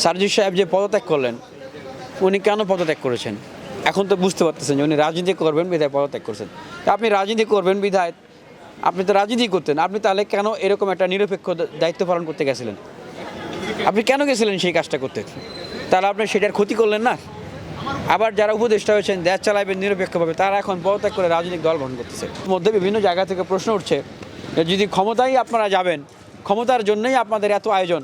সার্জি সাহেব যে পদত্যাগ করলেন, উনি কেন পদত্যাগ করেছেন? এখন তো বুঝতে পারতেছেন যে উনি রাজনীতি করবেন, বিধায় পদত্যাগ করেছেন। আপনি রাজনীতি করবেন, বিধায় আপনি তো রাজনীতি করতেন, আপনি তাহলে কেন এরকম একটা নিরপেক্ষ দায়িত্ব পালন করতে গেছিলেন? আপনি কেন গেছিলেন সেই কাজটা করতে? তাহলে আপনি সেটার ক্ষতি করলেন না? আবার যারা উপদেষ্টা হয়েছেন, দেশ চালাবেন নিরপেক্ষভাবে, তারা এখন পদত্যাগ করে রাজনৈতিক দল গঠন করতেছে। মধ্যে বিভিন্ন জায়গা থেকে প্রশ্ন উঠছে যদি ক্ষমতায় আপনারা যাবেন, ক্ষমতার জন্যই আপনাদের এত আয়োজন,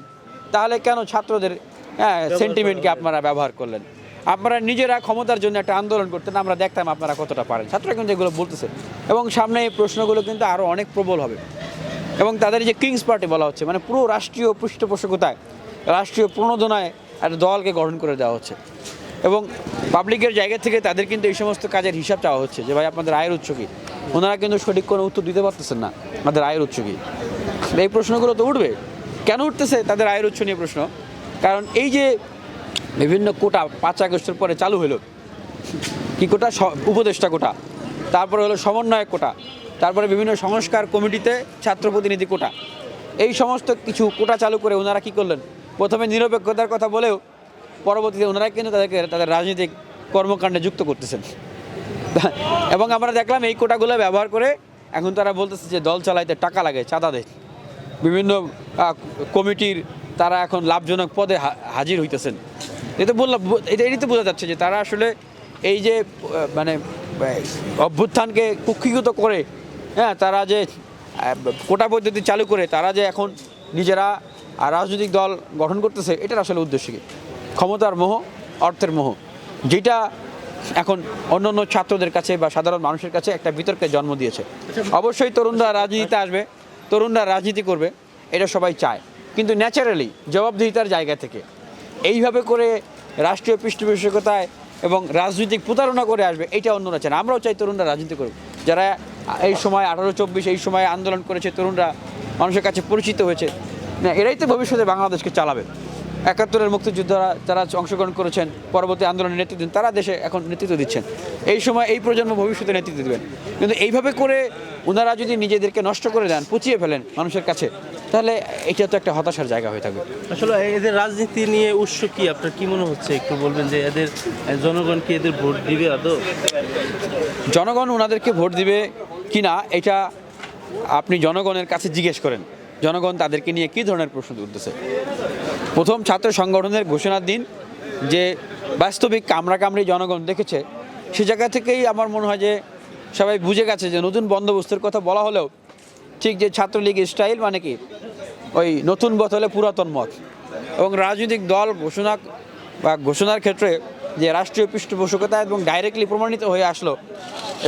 তাহলে কেন ছাত্রদের হ্যাঁ সেন্টিমেন্টকে আপনারা ব্যবহার করলেন। আপনারা নিজেরা ক্ষমতার জন্য একটা আন্দোলন করতেন আমরা দেখতাম আপনারা কতটা পারেন। ছাত্ররা কিন্তু এগুলো বলতেছে। এবং সামনে এই প্রশ্নগুলো কিন্তু আরও অনেক প্রবল হবে। এবং তাদের যে কিংস পার্টি বলা হচ্ছে মানে পুরো রাষ্ট্রীয় পৃষ্ঠপোষকতায় রাষ্ট্রীয় প্রণোদনায় একটা দলকে গঠন করে দেওয়া হচ্ছে। এবং পাবলিকের জায়গা থেকে তাদের কিন্তু এই সমস্ত কাজের হিসাব চাওয়া হচ্ছে যে ভাই আপনাদের আয়ের উৎস কী? ওনারা কিন্তু সঠিক কোনো উত্তর দিতে পারতেছেন না। আমাদের আয়ের উৎস কী? এই প্রশ্নগুলো তো উঠবে। কেন উঠতেছে তাদের আয়ের উৎস নিয়ে প্রশ্ন? কারণ এই যে বিভিন্ন কোটা পাঁচ আগস্টের পরে চালু হলো, কি কোটা? উপদেষ্টা কোটা, তারপরে হলো সমন্বয়ক কোটা, তারপরে বিভিন্ন সংস্কার কমিটিতে ছাত্র প্রতিনিধি কোটা। এই সমস্ত কিছু কোটা চালু করে ওনারা কি করলেন? প্রথমে নিরপেক্ষতার কথা বলেও পরবর্তীতে ওনারা কিন্তু তাদেরকে, তাদের রাজনৈতিক কর্মকাণ্ডে যুক্ত করতেছেন। এবং আমরা দেখলাম এই কোটাগুলো ব্যবহার করে এখন তারা বলতেছে যে দল চালাইতে টাকা লাগে, চাঁদা দেয়। বিভিন্ন কমিটির তারা এখন লাভজনক পদে হাজির হইতেছেন। এটা বললাম এটা, এটাই তো বোঝা যাচ্ছে যে তারা আসলে এই যে মানে অভ্যুত্থানকে কুক্ষিগত করে হ্যাঁ তারা যে কোটা পদ্ধতি চালু করে, তারা যে এখন নিজেরা রাজনৈতিক দল গঠন করতেছে, এটার আসলে উদ্দেশ্য কি? ক্ষমতার মোহ, অর্থের মোহ। যেটা এখন অন্য অন্য ছাত্রদের কাছে বা সাধারণ মানুষের কাছে একটা বিতর্কের জন্ম দিয়েছে। অবশ্যই তরুণরা রাজনীতিতে আসবে, তরুণরা রাজনীতি করবে, এটা সবাই চায়। কিন্তু ন্যাচারালি জবাবদিহিতার জায়গা থেকে। এইভাবে করে রাষ্ট্রীয় পৃষ্ঠপোষকতায় এবং রাজনৈতিক প্রতারণা করে আসবে এটা অন্যরা চায় না আমরাও চাই তরুণরা রাজনীতি করুক। যারা এই সময় আঠারো চব্বিশ এই সময় আন্দোলন করেছে তরুণরা মানুষের কাছে পরিচিত হয়েছে না, এরাই তো ভবিষ্যতে বাংলাদেশকে চালাবে। একাত্তরের মুক্তিযোদ্ধারা যারা অংশগ্রহণ করেছেন পরবর্তী আন্দোলনের নেতৃত্ব দিন তারা দেশে এখন নেতৃত্ব দিচ্ছেন। এই সময় এই প্রজন্ম ভবিষ্যতে নেতৃত্ব দেবেন। কিন্তু এইভাবে করে ওনারা যদি নিজেদেরকে নষ্ট করে দেন পুচিয়ে ফেলেন মানুষের কাছে তাহলে এটা তো একটা হতাশার জায়গা হয়ে থাকবে। আসলে এদের রাজনীতি নিয়ে উৎস কি? আপনার কি মনে হচ্ছে? একটু বলবেন যে এদের জনগণ কি এদের ভোট দিবে আদৌ? জনগণ ওনাদেরকে ভোট দিবে কি না এটা আপনি জনগণের কাছে জিজ্ঞেস করেন। জনগণ তাদেরকে নিয়ে কী ধরনের প্রশ্ন তুলতেছে? প্রথম ছাত্র সংগঠনের ঘোষণার দিন যে বাস্তবিক কামড়া কামড়ি জনগণ দেখেছে সে জায়গা থেকেই আমার মনে হয় যে সবাই বুঝে গেছে যে নতুন বন্দোবস্তের কথা বলা হলেও ঠিক যে ছাত্রলীগ স্টাইল মানে কি? ওই নতুন বোতলে পুরাতন মত। এবং রাজনৈতিক দল ঘোষণা বা ঘোষণার ক্ষেত্রে যে রাষ্ট্রীয় পৃষ্ঠপোষকতা এবং ডাইরেক্টলি প্রমাণিত হয়ে আসলো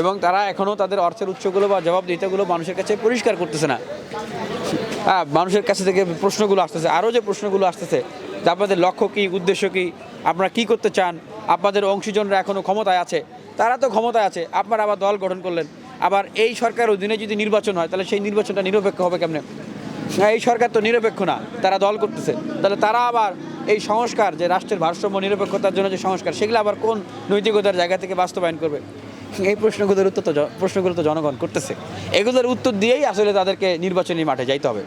এবং তারা এখনও তাদের অর্থের উৎসগুলো বা জবাবদিহিতাগুলো মানুষের কাছে পরিষ্কার করতেছে না। হ্যাঁ মানুষের কাছে থেকে প্রশ্নগুলো আসতেছে, আরও যে প্রশ্নগুলো আসতেছে যে আপনাদের লক্ষ্য কী, উদ্দেশ্য কী, আপনারা কী করতে চান, আপনাদের অংশীজনরা এখনও ক্ষমতায় আছে, তারা তো ক্ষমতায় আছে, আপনারা আবার দল গঠন করলেন। আবার এই সরকার অধীনে যদি নির্বাচন হয়, তাহলে সেই নির্বাচনটা নিরপেক্ষ হবে কেমনে? এই সরকার তো নিরপেক্ষ না, তারা দল করতেছে। তাহলে তারা আবার এই সংস্কার, যে রাষ্ট্রের ভারসাম্য, নিরপেক্ষতার জন্য যে সংস্কার, সেগুলো আবার কোন নৈতিকতার জায়গা থেকে বাস্তবায়ন করবে? এই প্রশ্নগুলোর উত্তর তো প্রশ্নগুলো তো জনগণ করতেছে। এগুলোর উত্তর দিয়েই আসলে তাদেরকে নির্বাচনী মাঠে যাইতে হবে।